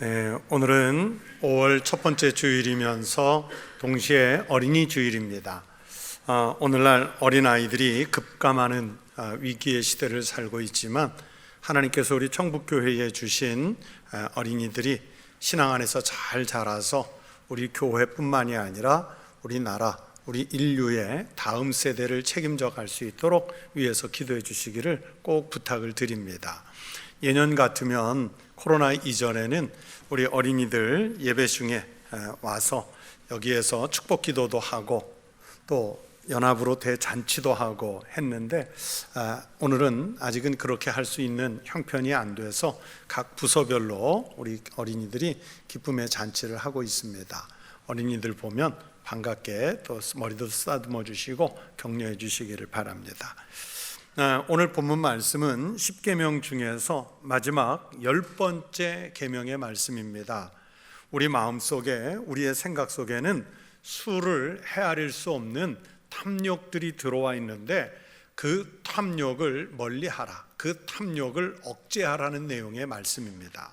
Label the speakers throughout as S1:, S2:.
S1: 네, 오늘은 5월 첫 번째 주일이면서 동시에 어린이 주일입니다. 아, 오늘날 어린 아이들이 급감하는 아, 위기의 시대를 살고 있지만 하나님께서 우리 청북교회에 주신 아, 어린이들이 신앙 안에서 잘 자라서 우리 교회뿐만이 아니라 우리 나라 우리 인류의 다음 세대를 책임져 갈 수 있도록 위해서 기도해 주시기를 꼭 부탁을 드립니다. 예년 같으면 코로나 이전에는 우리 어린이들 예배 중에 와서 여기에서 축복 기도도 하고 또 연합으로 대잔치도 하고 했는데 아, 오늘은 아직은 그렇게 할 수 있는 형편이 안 돼서 각 부서별로 우리 어린이들이 기쁨의 잔치를 하고 있습니다. 어린이들 보면 반갑게 또 머리도 쓰다듬어 주시고 격려해 주시기를 바랍니다. 아, 오늘 본문 말씀은 10계명 중에서 마지막 열 번째 계명의 말씀입니다. 우리 마음 속에 우리의 생각 속에는 수를 헤아릴 수 없는 탐욕들이 들어와 있는데 그 탐욕을 멀리하라. 그 탐욕을 억제하라는 내용의 말씀입니다.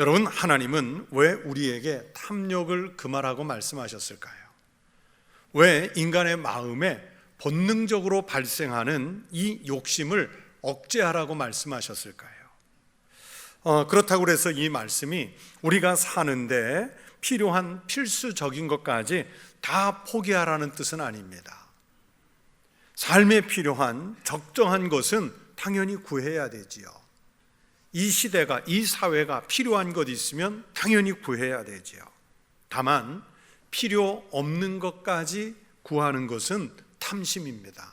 S1: 여러분 하나님은 왜 우리에게 탐욕을 금하라고 말씀하셨을까요? 왜 인간의 마음에 본능적으로 발생하는 이 욕심을 억제하라고 말씀하셨을까요? 어, 그렇다고 해서 이 말씀이 우리가 사는데 필요한 필수적인 것까지 다 포기하라는 뜻은 아닙니다. 삶에 필요한 적정한 것은 당연히 구해야 되지요. 이 시대가, 이 사회가 필요한 것 있으면 당연히 구해야 되지요. 다만, 필요 없는 것까지 구하는 것은 탐심입니다.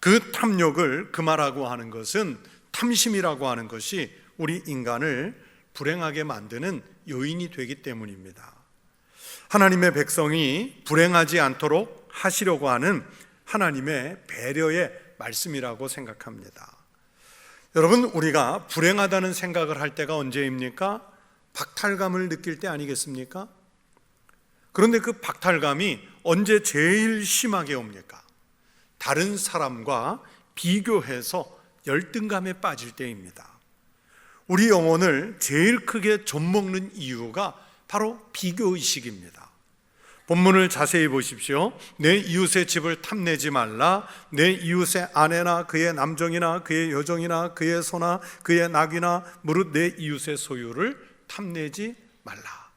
S1: 그 탐욕을 금하라고 하는 것은 탐심이라고 하는 것이 우리 인간을 불행하게 만드는 요인이 되기 때문입니다. 하나님의 백성이 불행하지 않도록 하시려고 하는 하나님의 배려의 말씀이라고 생각합니다. 여러분, 우리가 불행하다는 생각을 할 때가 언제입니까? 박탈감을 느낄 때 아니겠습니까? 그런데 그 박탈감이 언제 제일 심하게 옵니까? 다른 사람과 비교해서 열등감에 빠질 때입니다. 우리 영혼을 제일 크게 좀먹는 이유가 바로 비교의식입니다. 본문을 자세히 보십시오. 내 이웃의 집을 탐내지 말라. 내 이웃의 아내나 그의 남종이나 그의 여종이나 그의 소나 그의 낙이나 무릇 내 이웃의 소유를 탐내지 말라.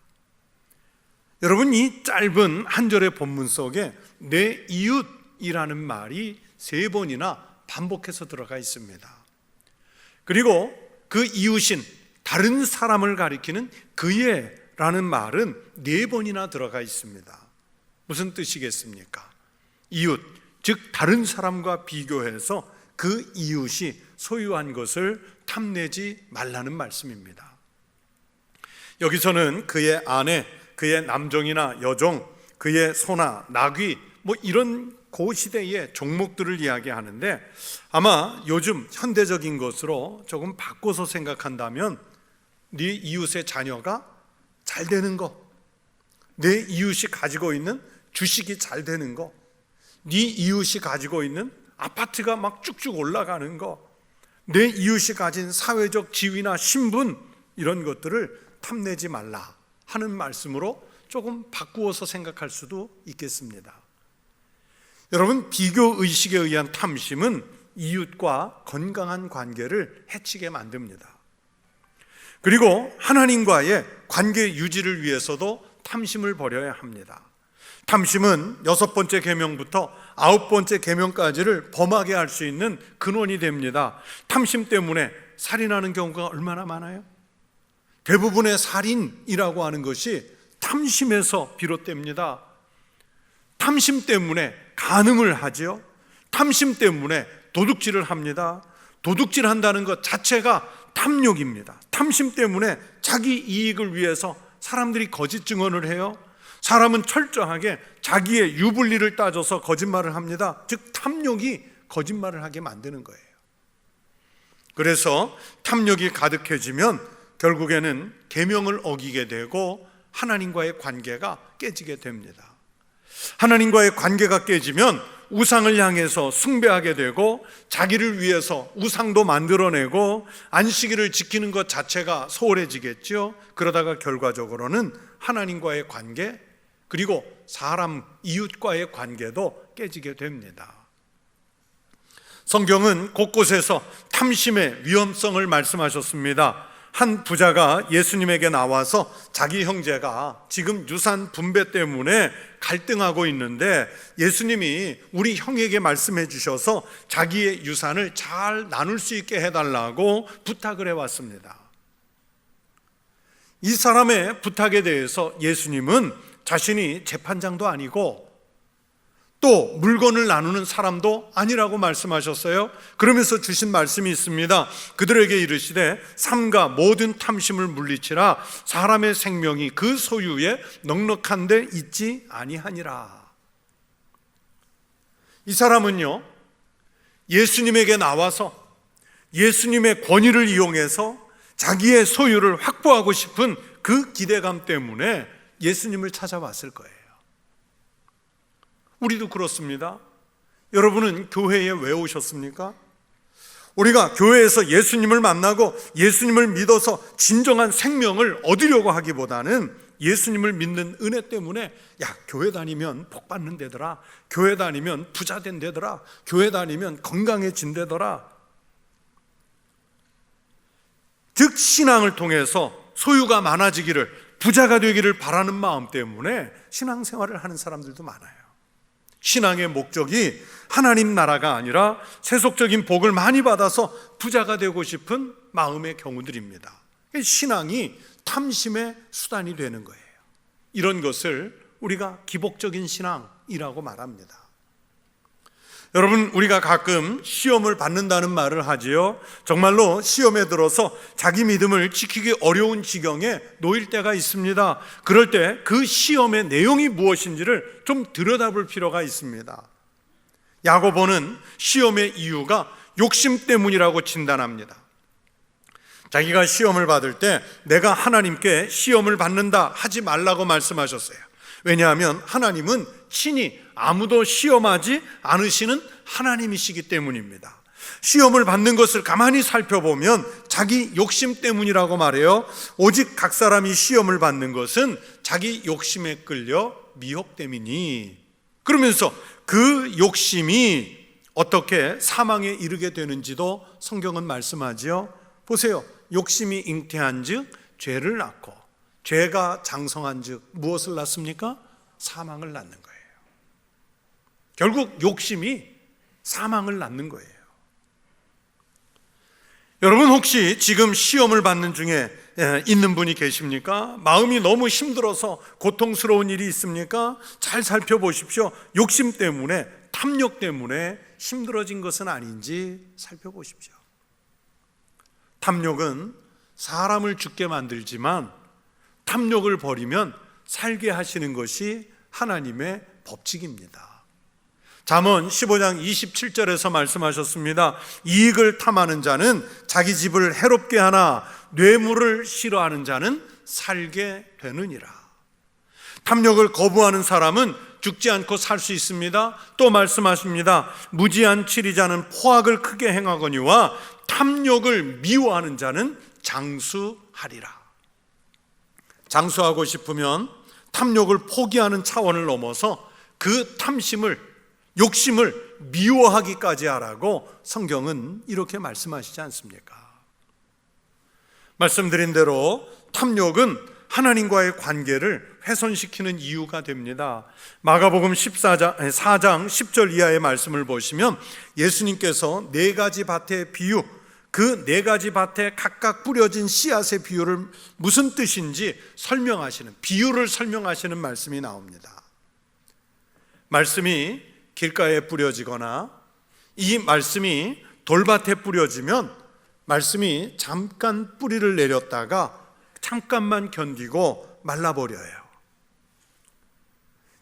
S1: 여러분 이 짧은 한 절의 본문 속에 내 이웃이라는 말이 세 번이나 반복해서 들어가 있습니다. 그리고 그 이웃인 다른 사람을 가리키는 그의라는 말은 네 번이나 들어가 있습니다. 무슨 뜻이겠습니까? 이웃, 즉 다른 사람과 비교해서 그 이웃이 소유한 것을 탐내지 말라는 말씀입니다. 여기서는 그의 아내, 그의 남종이나 여종, 그의 소나 나귀 뭐 이런 고 시대의 종목들을 이야기하는데 아마 요즘 현대적인 것으로 조금 바꿔서 생각한다면 네 이웃의 자녀가 잘 되는 거, 내 이웃이 가지고 있는 주식이 잘 되는 거, 네 이웃이 가지고 있는 아파트가 막 쭉쭉 올라가는 거, 내 이웃이 가진 사회적 지위나 신분 이런 것들을 탐내지 말라 하는 말씀으로 조금 바꾸어서 생각할 수도 있겠습니다. 여러분, 비교 의식에 의한 탐심은 이웃과 건강한 관계를 해치게 만듭니다. 그리고 하나님과의 관계 유지를 위해서도 탐심을 버려야 합니다. 탐심은 여섯 번째 계명부터 아홉 번째 계명까지를 범하게 할 수 있는 근원이 됩니다. 탐심 때문에 살인하는 경우가 얼마나 많아요? 대부분의 살인이라고 하는 것이 탐심에서 비롯됩니다. 탐심 때문에 간음을 하지요. 탐심 때문에 도둑질을 합니다. 도둑질 한다는 것 자체가 탐욕입니다. 탐심 때문에 자기 이익을 위해서 사람들이 거짓 증언을 해요. 사람은 철저하게 자기의 유불리를 따져서 거짓말을 합니다. 즉 탐욕이 거짓말을 하게 만드는 거예요. 그래서 탐욕이 가득해지면 결국에는 계명을 어기게 되고 하나님과의 관계가 깨지게 됩니다. 하나님과의 관계가 깨지면 우상을 향해서 숭배하게 되고 자기를 위해서 우상도 만들어내고 안식일을 지키는 것 자체가 소홀해지겠죠. 그러다가 결과적으로는 하나님과의 관계 그리고 사람 이웃과의 관계도 깨지게 됩니다. 성경은 곳곳에서 탐심의 위험성을 말씀하셨습니다. 한 부자가 예수님에게 나와서 자기 형제가 지금 유산 분배 때문에 갈등하고 있는데 예수님이 우리 형에게 말씀해 주셔서 자기의 유산을 잘 나눌 수 있게 해달라고 부탁을 해왔습니다. 이 사람의 부탁에 대해서 예수님은 자신이 재판장도 아니고 또 물건을 나누는 사람도 아니라고 말씀하셨어요. 그러면서 주신 말씀이 있습니다. 그들에게 이르시되 삼가 모든 탐심을 물리치라 사람의 생명이 그 소유에 넉넉한데 있지 아니하니라. 이 사람은요. 예수님에게 나와서 예수님의 권위를 이용해서 자기의 소유를 확보하고 싶은 그 기대감 때문에 예수님을 찾아왔을 거예요. 우리도 그렇습니다. 여러분은 교회에 왜 오셨습니까? 우리가 교회에서 예수님을 만나고 예수님을 믿어서 진정한 생명을 얻으려고 하기보다는 예수님을 믿는 은혜 때문에 야 교회 다니면 복 받는 데더라 교회 다니면 부자 된 데더라 교회 다니면 건강해진 데더라 즉 신앙을 통해서 소유가 많아지기를 부자가 되기를 바라는 마음 때문에 신앙생활을 하는 사람들도 많아요 신앙의 목적이 하나님 나라가 아니라 세속적인 복을 많이 받아서 부자가 되고 싶은 마음의 경우들입니다. 신앙이 탐심의 수단이 되는 거예요. 이런 것을 우리가 기복적인 신앙이라고 말합니다. 여러분, 우리가 가끔 시험을 받는다는 말을 하지요. 정말로 시험에 들어서 자기 믿음을 지키기 어려운 지경에 놓일 때가 있습니다. 그럴 때 그 시험의 내용이 무엇인지를 좀 들여다볼 필요가 있습니다. 야고보는 시험의 이유가 욕심 때문이라고 진단합니다. 자기가 시험을 받을 때 내가 하나님께 시험을 받는다 하지 말라고 말씀하셨어요. 왜냐하면 하나님은 친히 아무도 시험하지 않으시는 하나님이시기 때문입니다. 시험을 받는 것을 가만히 살펴보면 자기 욕심 때문이라고 말해요. 오직 각 사람이 시험을 받는 것은 자기 욕심에 끌려 미혹됨이니. 그러면서 그 욕심이 어떻게 사망에 이르게 되는지도 성경은 말씀하지요. 보세요. 욕심이 잉태한 즉 죄를 낳고 죄가 장성한 즉 무엇을 낳습니까? 사망을 낳는 거예요. 결국 욕심이 사망을 낳는 거예요. 여러분 혹시 지금 시험을 받는 중에 예, 있는 분이 계십니까? 마음이 너무 힘들어서 고통스러운 일이 있습니까? 잘 살펴보십시오. 욕심 때문에, 탐욕 때문에 힘들어진 것은 아닌지 살펴보십시오. 탐욕은 사람을 죽게 만들지만 탐욕을 버리면 살게 하시는 것이 하나님의 법칙입니다. 잠언 15장 27절에서 말씀하셨습니다. 이익을 탐하는 자는 자기 집을 해롭게 하나 뇌물을 싫어하는 자는 살게 되느니라. 탐욕을 거부하는 사람은 죽지 않고 살 수 있습니다. 또 말씀하십니다. 무지한 치리자는 포악을 크게 행하거니와 탐욕을 미워하는 자는 장수하리라. 장수하고 싶으면 탐욕을 포기하는 차원을 넘어서 그 탐심을 욕심을 미워하기까지 하라고 성경은 이렇게 말씀하시지 않습니까? 말씀드린 대로 탐욕은 하나님과의 관계를 훼손시키는 이유가 됩니다. 마가복음 14장, 4장 10절 이하의 말씀을 보시면 예수님께서 네 가지 밭의 비유, 그 네 가지 밭에 각각 뿌려진 씨앗의 비유를 무슨 뜻인지 설명하시는, 비유를 설명하시는 말씀이 나옵니다. 말씀이 길가에 뿌려지거나 이 말씀이 돌밭에 뿌려지면 말씀이 잠깐 뿌리를 내렸다가 잠깐만 견디고 말라버려요.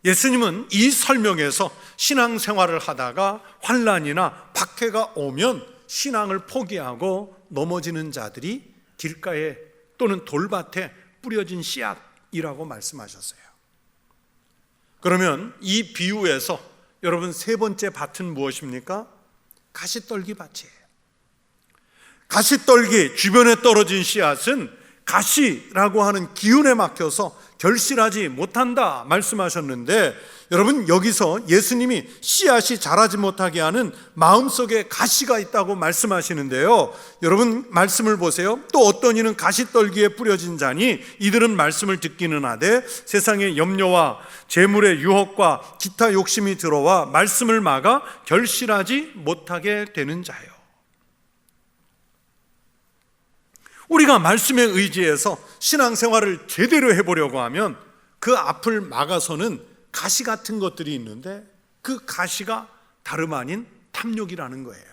S1: 예수님은 이 설명에서 신앙생활을 하다가 환란이나 박해가 오면 신앙을 포기하고 넘어지는 자들이 길가에 또는 돌밭에 뿌려진 씨앗이라고 말씀하셨어요. 그러면 이 비유에서 여러분 세 번째 밭은 무엇입니까? 가시떨기 밭이에요. 가시떨기 주변에 떨어진 씨앗은 가시라고 하는 기운에 막혀서 결실하지 못한다 말씀하셨는데 여러분 여기서 예수님이 씨앗이 자라지 못하게 하는 마음속에 가시가 있다고 말씀하시는데요. 여러분 말씀을 보세요. 또 어떤 이는 가시떨기에 뿌려진 자니 이들은 말씀을 듣기는 하되 세상의 염려와 재물의 유혹과 기타 욕심이 들어와 말씀을 막아 결실하지 못하게 되는 자요. 우리가 말씀에 의지해서 신앙생활을 제대로 해보려고 하면 그 앞을 막아서는 가시 같은 것들이 있는데 그 가시가 다름 아닌 탐욕이라는 거예요.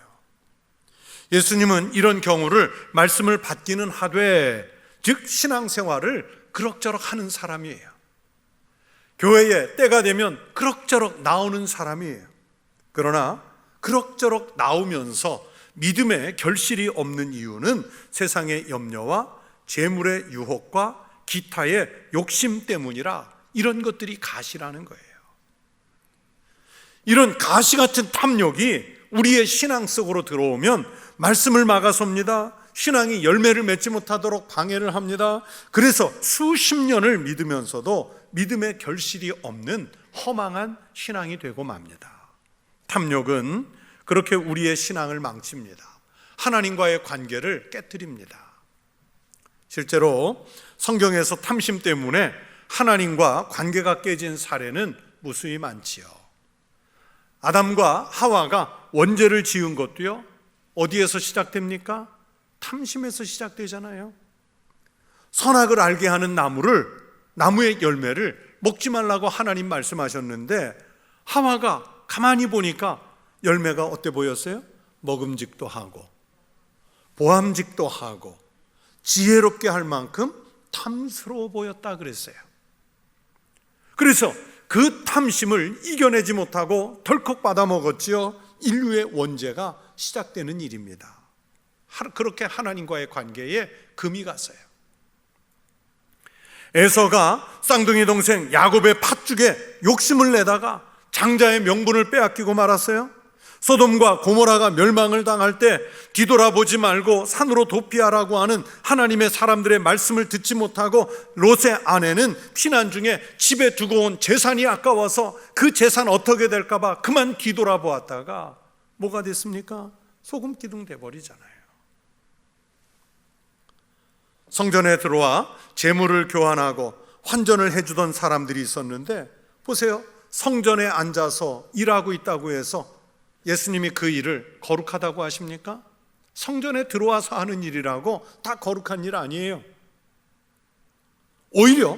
S1: 예수님은 이런 경우를 말씀을 받기는 하되 즉 신앙생활을 그럭저럭 하는 사람이에요. 교회에 때가 되면 그럭저럭 나오는 사람이에요. 그러나 그럭저럭 나오면서 믿음의 결실이 없는 이유는 세상의 염려와 재물의 유혹과 기타의 욕심 때문이라 이런 것들이 가시라는 거예요. 이런 가시 같은 탐욕이 우리의 신앙 속으로 들어오면 말씀을 막아섭니다. 신앙이 열매를 맺지 못하도록 방해를 합니다. 그래서 수십 년을 믿으면서도 믿음의 결실이 없는 허망한 신앙이 되고 맙니다. 탐욕은 그렇게 우리의 신앙을 망칩니다. 하나님과의 관계를 깨뜨립니다. 실제로 성경에서 탐심 때문에 하나님과 관계가 깨진 사례는 무수히 많지요. 아담과 하와가 원죄를 지은 것도요, 어디에서 시작됩니까? 탐심에서 시작되잖아요. 선악을 알게 하는 나무를, 나무의 열매를 먹지 말라고 하나님 말씀하셨는데, 하와가 가만히 보니까 열매가 어때 보였어요? 먹음직도 하고, 보암직도 하고, 지혜롭게 할 만큼 탐스러워 보였다 그랬어요. 그래서 그 탐심을 이겨내지 못하고 덜컥 받아먹었지요. 인류의 원죄가 시작되는 일입니다. 그렇게 하나님과의 관계에 금이 갔어요. 에서가 쌍둥이 동생 야곱의 팥죽에 욕심을 내다가 장자의 명분을 빼앗기고 말았어요. 소돔과 고모라가 멸망을 당할 때 뒤돌아보지 말고 산으로 도피하라고 하는 하나님의 사람들의 말씀을 듣지 못하고 롯의 아내는 피난 중에 집에 두고 온 재산이 아까워서 그 재산 어떻게 될까봐 그만 뒤돌아보았다가 뭐가 됐습니까? 소금 기둥 돼버리잖아요. 성전에 들어와 재물을 교환하고 환전을 해주던 사람들이 있었는데 보세요. 성전에 앉아서 일하고 있다고 해서 예수님이 그 일을 거룩하다고 하십니까? 성전에 들어와서 하는 일이라고 다 거룩한 일 아니에요. 오히려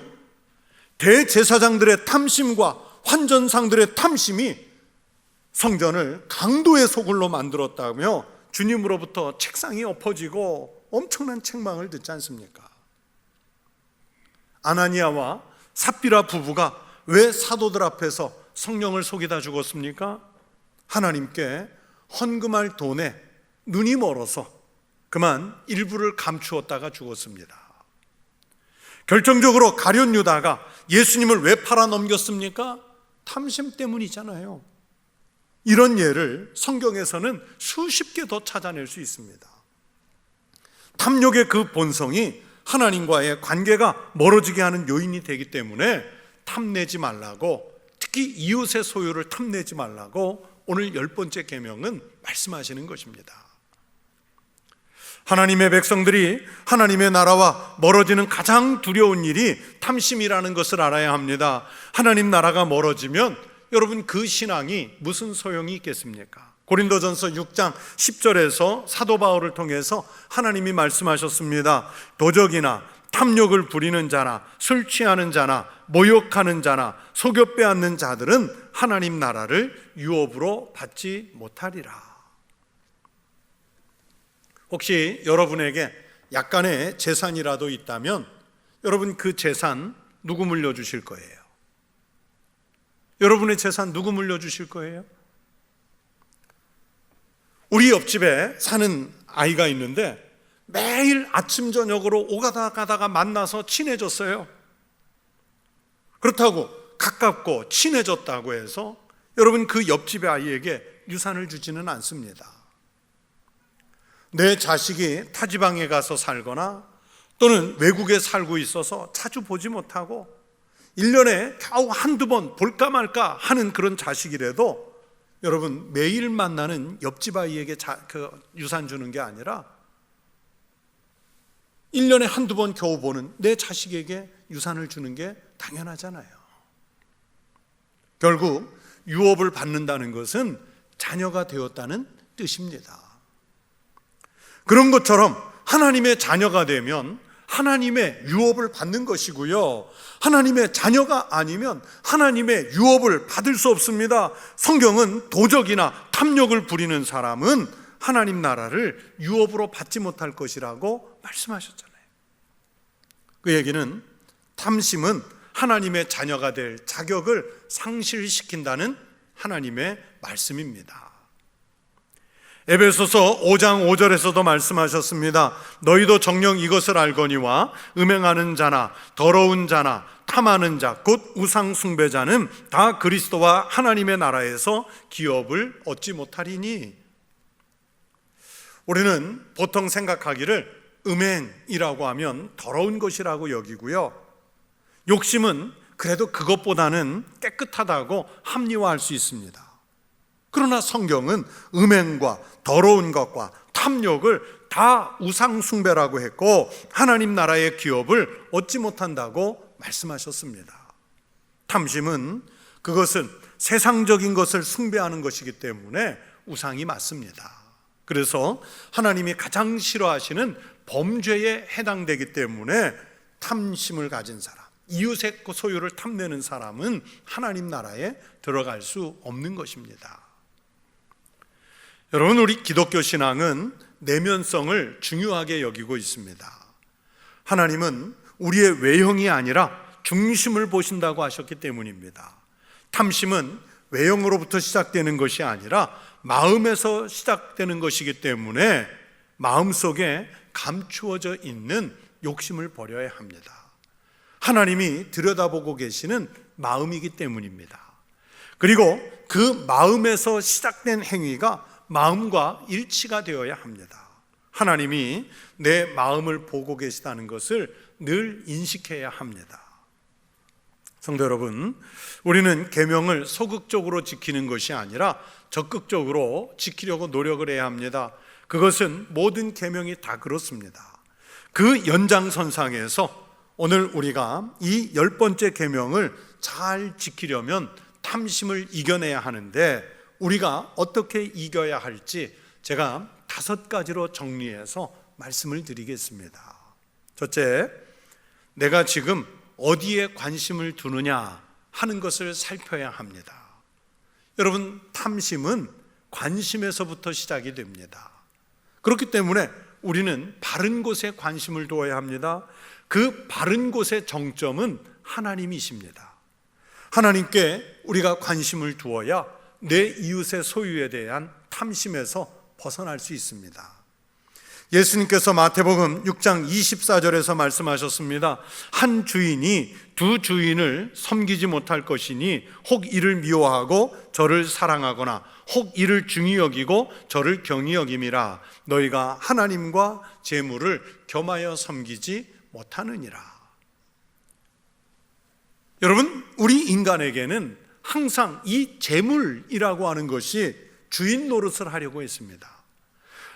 S1: 대제사장들의 탐심과 환전상들의 탐심이 성전을 강도의 소굴로 만들었다며 주님으로부터 책상이 엎어지고 엄청난 책망을 듣지 않습니까? 아나니아와 삽비라 부부가 왜 사도들 앞에서 성령을 속이다 죽었습니까? 하나님께 헌금할 돈에 눈이 멀어서 그만 일부를 감추었다가 죽었습니다. 결정적으로 가련 유다가 예수님을 왜 팔아 넘겼습니까? 탐심 때문이잖아요. 이런 예를 성경에서는 수십 개 더 찾아낼 수 있습니다. 탐욕의 그 본성이 하나님과의 관계가 멀어지게 하는 요인이 되기 때문에 탐내지 말라고 특히 이웃의 소유를 탐내지 말라고 오늘 열 번째 계명은 말씀하시는 것입니다. 하나님의 백성들이 하나님의 나라와 멀어지는 가장 두려운 일이 탐심이라는 것을 알아야 합니다. 하나님 나라가 멀어지면 여러분 그 신앙이 무슨 소용이 있겠습니까? 고린도전서 6장 10절에서 사도 바울을 통해서 하나님이 말씀하셨습니다. 도적이나 탐욕을 부리는 자나 술 취하는 자나 모욕하는 자나 속여 빼앗는 자들은 하나님 나라를 유업으로 받지 못하리라. 혹시 여러분에게 약간의 재산이라도 있다면 여러분 그 재산 누구 물려주실 거예요? 여러분의 재산 누구 물려주실 거예요? 우리 옆집에 사는 아이가 있는데 매일 아침 저녁으로 오가다 가다가 만나서 친해졌어요. 그렇다고 가깝고 친해졌다고 해서 여러분 그 옆집의 아이에게 유산을 주지는 않습니다. 내 자식이 타지방에 가서 살거나 또는 외국에 살고 있어서 자주 보지 못하고 1년에 겨우 한두 번 볼까 말까 하는 그런 자식이라도 여러분 매일 만나는 옆집 아이에게 자, 그 유산 주는 게 아니라 1년에 한두 번 겨우 보는 내 자식에게 유산을 주는 게 당연하잖아요. 결국 유업을 받는다는 것은 자녀가 되었다는 뜻입니다. 그런 것처럼 하나님의 자녀가 되면 하나님의 유업을 받는 것이고요. 하나님의 자녀가 아니면 하나님의 유업을 받을 수 없습니다. 성경은 도적이나 탐욕을 부리는 사람은 하나님 나라를 유업으로 받지 못할 것이라고 말씀하셨잖아요. 그 얘기는 탐심은 하나님의 자녀가 될 자격을 상실시킨다는 하나님의 말씀입니다. 에베소서 5장 5절에서도 말씀하셨습니다. 너희도 정령 이것을 알거니와 음행하는 자나 더러운 자나 탐하는 자 곧 우상 숭배자는 다 그리스도와 하나님의 나라에서 기업을 얻지 못하리니 우리는 보통 생각하기를 음행이라고 하면 더러운 것이라고 여기고요. 욕심은 그래도 그것보다는 깨끗하다고 합리화할 수 있습니다. 그러나 성경은 음행과 더러운 것과 탐욕을 다 우상숭배라고 했고 하나님 나라의 기업을 얻지 못한다고 말씀하셨습니다. 탐심은 그것은 세상적인 것을 숭배하는 것이기 때문에 우상이 맞습니다. 그래서 하나님이 가장 싫어하시는 범죄에 해당되기 때문에 탐심을 가진 사람, 이웃의 소유를 탐내는 사람은 하나님 나라에 들어갈 수 없는 것입니다. 여러분, 우리 기독교 신앙은 내면성을 중요하게 여기고 있습니다. 하나님은 우리의 외형이 아니라 중심을 보신다고 하셨기 때문입니다. 탐심은 외형으로부터 시작되는 것이 아니라 마음에서 시작되는 것이기 때문에 마음속에 감추어져 있는 욕심을 버려야 합니다. 하나님이 들여다보고 계시는 마음이기 때문입니다. 그리고 그 마음에서 시작된 행위가 마음과 일치가 되어야 합니다. 하나님이 내 마음을 보고 계시다는 것을 늘 인식해야 합니다. 성도 여러분, 우리는 계명을 소극적으로 지키는 것이 아니라 적극적으로 지키려고 노력을 해야 합니다. 그것은 모든 계명이 다 그렇습니다. 그 연장선상에서 오늘 우리가 이 열 번째 계명을 잘 지키려면 탐심을 이겨내야 하는데 우리가 어떻게 이겨야 할지 제가 다섯 가지로 정리해서 말씀을 드리겠습니다. 첫째, 내가 지금 어디에 관심을 두느냐 하는 것을 살펴야 합니다. 여러분, 탐심은 관심에서부터 시작이 됩니다. 그렇기 때문에 우리는 바른 곳에 관심을 두어야 합니다. 그 바른 곳의 정점은 하나님이십니다. 하나님께 우리가 관심을 두어야 내 이웃의 소유에 대한 탐심에서 벗어날 수 있습니다. 예수님께서 마태복음 6장 24절에서 말씀하셨습니다. 한 주인이 두 주인을 섬기지 못할 것이니 혹 이를 미워하고 저를 사랑하거나 혹 이를 중히 여기고 저를 경히 여김이라 너희가 하나님과 재물을 겸하여 섬기지 못하느니라. 여러분, 우리 인간에게는 항상 이 재물이라고 하는 것이 주인 노릇을 하려고 했습니다.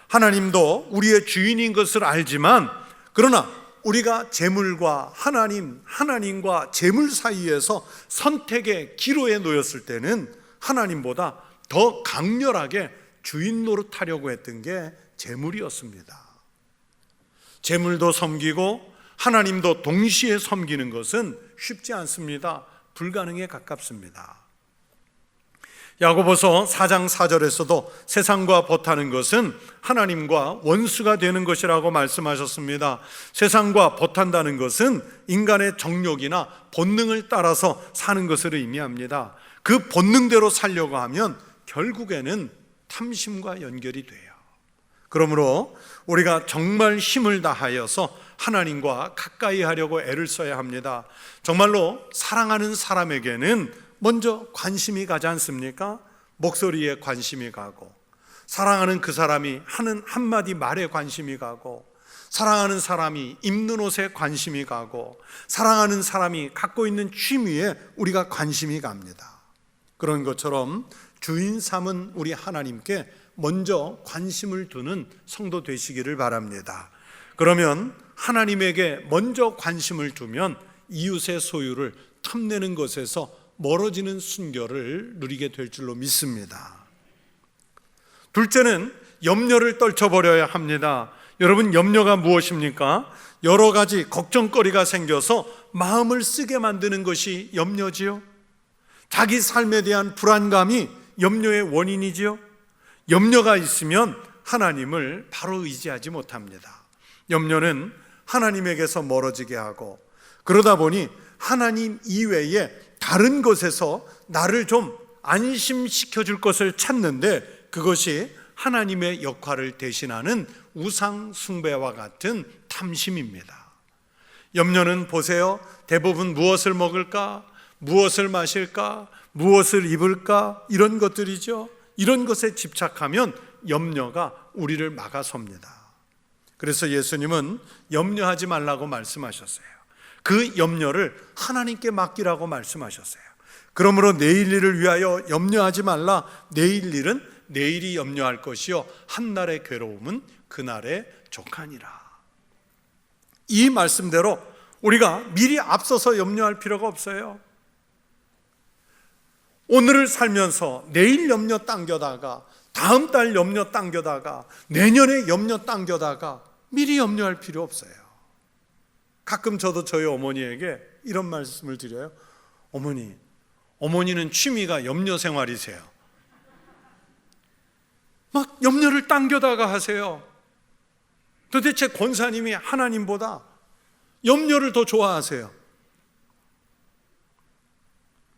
S1: 하나님도 우리의 주인인 것을 알지만 그러나 우리가 재물과 하나님, 하나님과 재물 사이에서 선택의 기로에 놓였을 때는 하나님보다 더 강렬하게 주인 노릇하려고 했던 게 재물이었습니다. 재물도 섬기고 하나님도 동시에 섬기는 것은 쉽지 않습니다. 불가능에 가깝습니다. 야고보서 4장 4절에서도 세상과 벗하는 것은 하나님과 원수가 되는 것이라고 말씀하셨습니다. 세상과 벗한다는 것은 인간의 정욕이나 본능을 따라서 사는 것을 의미합니다. 그 본능대로 살려고 하면 결국에는 탐심과 연결이 돼요. 그러므로 우리가 정말 힘을 다하여서 하나님과 가까이 하려고 애를 써야 합니다. 정말로 사랑하는 사람에게는 먼저 관심이 가지 않습니까? 목소리에 관심이 가고 사랑하는 그 사람이 하는 한마디 말에 관심이 가고 사랑하는 사람이 입는 옷에 관심이 가고 사랑하는 사람이 갖고 있는 취미에 우리가 관심이 갑니다. 그런 것처럼 주인 삼은 우리 하나님께 먼저 관심을 두는 성도 되시기를 바랍니다. 그러면 하나님에게 먼저 관심을 두면 이웃의 소유를 탐내는 것에서 멀어지는 순결을 누리게 될 줄로 믿습니다. 둘째는 염려를 떨쳐버려야 합니다. 여러분, 염려가 무엇입니까? 여러 가지 걱정거리가 생겨서 마음을 쓰게 만드는 것이 염려지요. 자기 삶에 대한 불안감이 염려의 원인이지요. 염려가 있으면 하나님을 바로 의지하지 못합니다. 염려는 하나님에게서 멀어지게 하고 그러다 보니 하나님 이외에 다른 것에서 나를 좀 안심시켜 줄 것을 찾는데 그것이 하나님의 역할을 대신하는 우상 숭배와 같은 탐심입니다. 염려는 보세요. 대부분 무엇을 먹을까? 무엇을 마실까? 무엇을 입을까? 이런 것들이죠. 이런 것에 집착하면 염려가 우리를 막아섭니다. 그래서 예수님은 염려하지 말라고 말씀하셨어요. 그 염려를 하나님께 맡기라고 말씀하셨어요. 그러므로 내일 일을 위하여 염려하지 말라. 내일 일은 내일이 염려할 것이요. 한날의 괴로움은 그날의 족하니라. 이 말씀대로 우리가 미리 앞서서 염려할 필요가 없어요. 오늘을 살면서 내일 염려 당겨다가 다음 달 염려 당겨다가 내년에 염려 당겨다가 미리 염려할 필요 없어요. 가끔 저도 저희 어머니에게 이런 말씀을 드려요. 어머니, 어머니는 취미가 염려 생활이세요. 막 염려를 당겨다가 하세요. 도대체 권사님이 하나님보다 염려를 더 좋아하세요.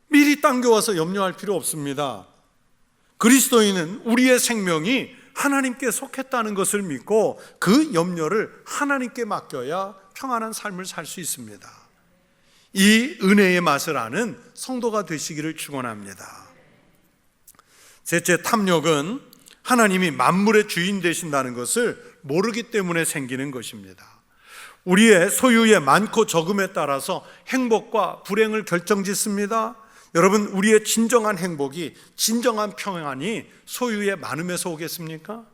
S1: 미리 당겨와서 염려할 필요 없습니다. 그리스도인은 우리의 생명이 하나님께 속했다는 것을 믿고 그 염려를 하나님께 맡겨야 평안한 삶을 살 수 있습니다. 이 은혜의 맛을 아는 성도가 되시기를 축원합니다. 셋째 탐욕은 하나님이 만물의 주인 되신다는 것을 모르기 때문에 생기는 것입니다. 우리의 소유의 많고 적음에 따라서 행복과 불행을 결정짓습니다. 여러분, 우리의 진정한 행복이, 진정한 평안이 소유의 많음에서 오겠습니까?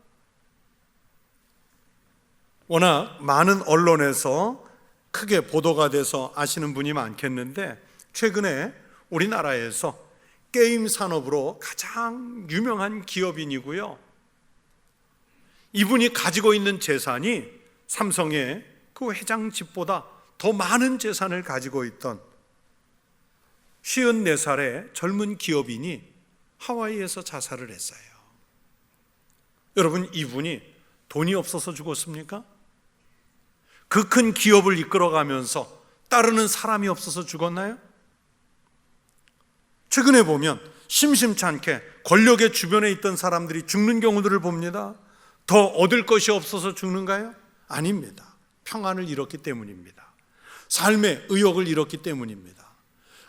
S1: 워낙 많은 언론에서 크게 보도가 돼서 아시는 분이 많겠는데, 최근에 우리나라에서 게임 산업으로 가장 유명한 기업인이고요. 이분이 가지고 있는 재산이 삼성의 그 회장 집보다 더 많은 재산을 가지고 있던 54살의 젊은 기업인이 하와이에서 자살을 했어요. 여러분, 이분이 돈이 없어서 죽었습니까? 그 큰 기업을 이끌어가면서 따르는 사람이 없어서 죽었나요? 최근에 보면 심심찮게 권력의 주변에 있던 사람들이 죽는 경우들을 봅니다. 더 얻을 것이 없어서 죽는가요? 아닙니다. 평안을 잃었기 때문입니다. 삶의 의욕을 잃었기 때문입니다.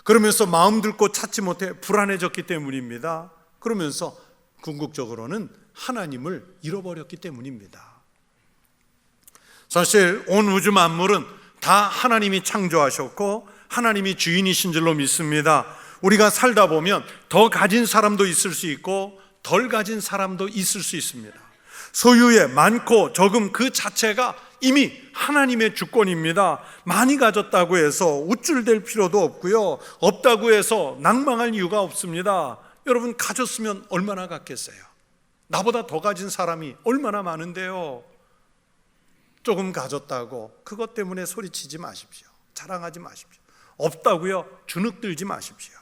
S1: 그러면서 마음 들고 찾지 못해 불안해졌기 때문입니다. 그러면서 궁극적으로는 하나님을 잃어버렸기 때문입니다. 사실 온 우주 만물은 다 하나님이 창조하셨고 하나님이 주인이신 줄로 믿습니다. 우리가 살다 보면 더 가진 사람도 있을 수 있고 덜 가진 사람도 있을 수 있습니다. 소유의 많고 적음 그 자체가 이미 하나님의 주권입니다. 많이 가졌다고 해서 우쭐댈 필요도 없고요. 없다고 해서 낭망할 이유가 없습니다. 여러분 가졌으면 얼마나 갖겠어요? 나보다 더 가진 사람이 얼마나 많은데요. 조금 가졌다고 그것 때문에 소리치지 마십시오. 자랑하지 마십시오. 없다고요? 주눅들지 마십시오.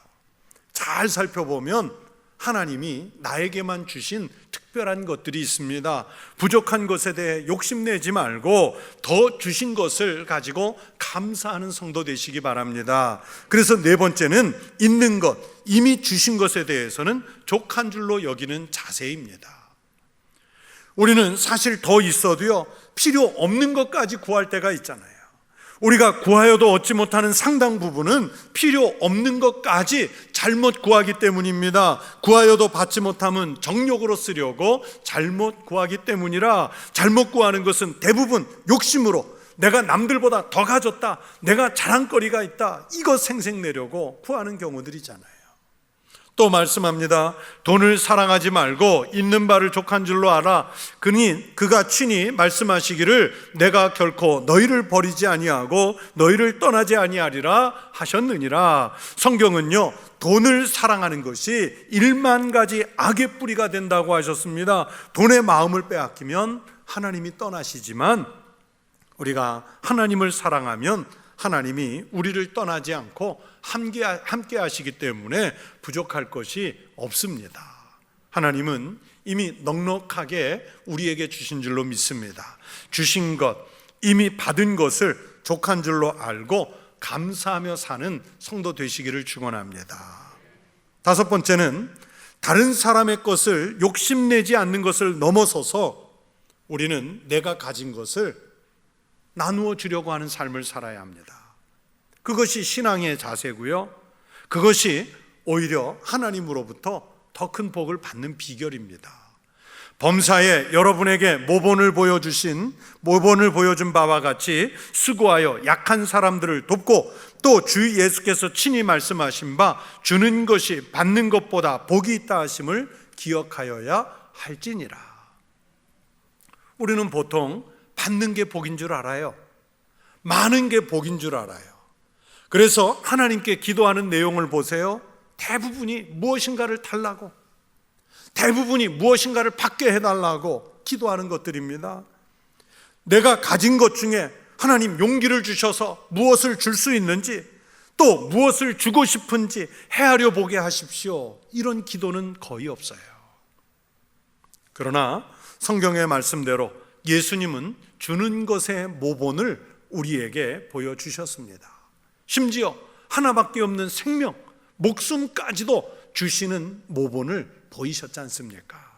S1: 잘 살펴보면 하나님이 나에게만 주신 특별한 것들이 있습니다. 부족한 것에 대해 욕심내지 말고 더 주신 것을 가지고 감사하는 성도 되시기 바랍니다. 그래서 네 번째는 있는 것, 이미 주신 것에 대해서는 족한 줄로 여기는 자세입니다. 우리는 사실 더 있어도요, 필요 없는 것까지 구할 때가 있잖아요. 우리가 구하여도 얻지 못하는 상당 부분은 필요 없는 것까지 잘못 구하기 때문입니다. 구하여도 받지 못하면 정욕으로 쓰려고 잘못 구하기 때문이라 잘못 구하는 것은 대부분 욕심으로 내가 남들보다 더 가졌다. 내가 자랑거리가 있다. 이거 생색내려고 구하는 경우들이잖아요. 또 말씀합니다. 돈을 사랑하지 말고 있는 바를 족한 줄로 알아. 그니 그가 친히 말씀하시기를 내가 결코 너희를 버리지 아니하고 너희를 떠나지 아니하리라 하셨느니라. 성경은요. 돈을 사랑하는 것이 일만 가지 악의 뿌리가 된다고 하셨습니다. 돈의 마음을 빼앗기면 하나님이 떠나시지만 우리가 하나님을 사랑하면 하나님이 우리를 떠나지 않고 함께, 함께 하시기 때문에 부족할 것이 없습니다. 하나님은 이미 넉넉하게 우리에게 주신 줄로 믿습니다. 주신 것, 이미 받은 것을 족한 줄로 알고 감사하며 사는 성도 되시기를 축원합니다. 다섯 번째는 다른 사람의 것을 욕심내지 않는 것을 넘어서서 우리는 내가 가진 것을 나누어 주려고 하는 삶을 살아야 합니다. 그것이 신앙의 자세고요. 그것이 오히려 하나님으로부터 더 큰 복을 받는 비결입니다. 범사에 여러분에게 모본을 보여주신 모본을 보여준 바와 같이 수고하여 약한 사람들을 돕고 또 주 예수께서 친히 말씀하신 바 주는 것이 받는 것보다 복이 있다 하심을 기억하여야 할지니라. 우리는 보통 받는 게 복인 줄 알아요. 많은 게 복인 줄 알아요. 그래서 하나님께 기도하는 내용을 보세요. 대부분이 무엇인가를 달라고, 대부분이 무엇인가를 받게 해달라고 기도하는 것들입니다. 내가 가진 것 중에 하나님 용기를 주셔서 무엇을 줄 수 있는지, 또 무엇을 주고 싶은지 헤아려 보게 하십시오. 이런 기도는 거의 없어요. 그러나 성경의 말씀대로 예수님은 주는 것의 모본을 우리에게 보여주셨습니다. 심지어 하나밖에 없는 생명, 목숨까지도 주시는 모본을 보이셨지 않습니까?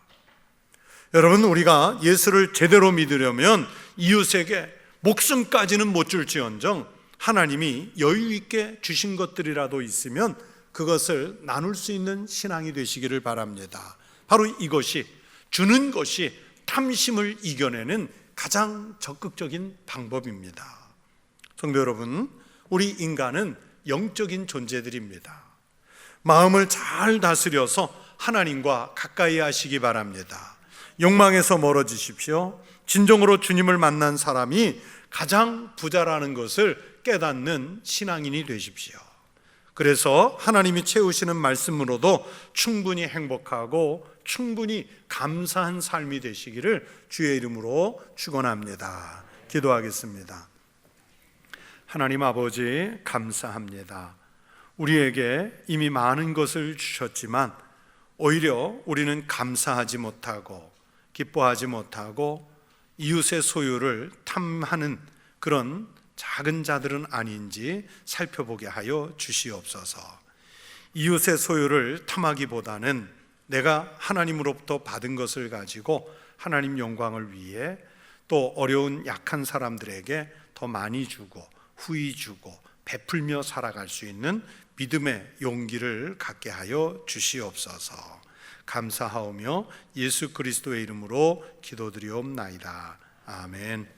S1: 여러분, 우리가 예수를 제대로 믿으려면 이웃에게 목숨까지는 못 줄지언정 하나님이 여유 있게 주신 것들이라도 있으면 그것을 나눌 수 있는 신앙이 되시기를 바랍니다. 바로 이것이 주는 것이 탐심을 이겨내는 가장 적극적인 방법입니다. 성도 여러분, 우리 인간은 영적인 존재들입니다. 마음을 잘 다스려서 하나님과 가까이 하시기 바랍니다. 욕망에서 멀어지십시오. 진정으로 주님을 만난 사람이 가장 부자라는 것을 깨닫는 신앙인이 되십시오. 그래서 하나님이 채우시는 말씀으로도 충분히 행복하고 충분히 감사한 삶이 되시기를 주의 이름으로 축원합니다. 기도하겠습니다. 하나님 아버지 감사합니다. 우리에게 이미 많은 것을 주셨지만 오히려 우리는 감사하지 못하고 기뻐하지 못하고 이웃의 소유를 탐하는 그런 작은 자들은 아닌지 살펴보게 하여 주시옵소서. 이웃의 소유를 탐하기보다는 내가 하나님으로부터 받은 것을 가지고 하나님 영광을 위해 또 어려운 약한 사람들에게 더 많이 주고 후히 주고 베풀며 살아갈 수 있는 믿음의 용기를 갖게 하여 주시옵소서. 감사하오며 예수 그리스도의 이름으로 기도드리옵나이다. 아멘.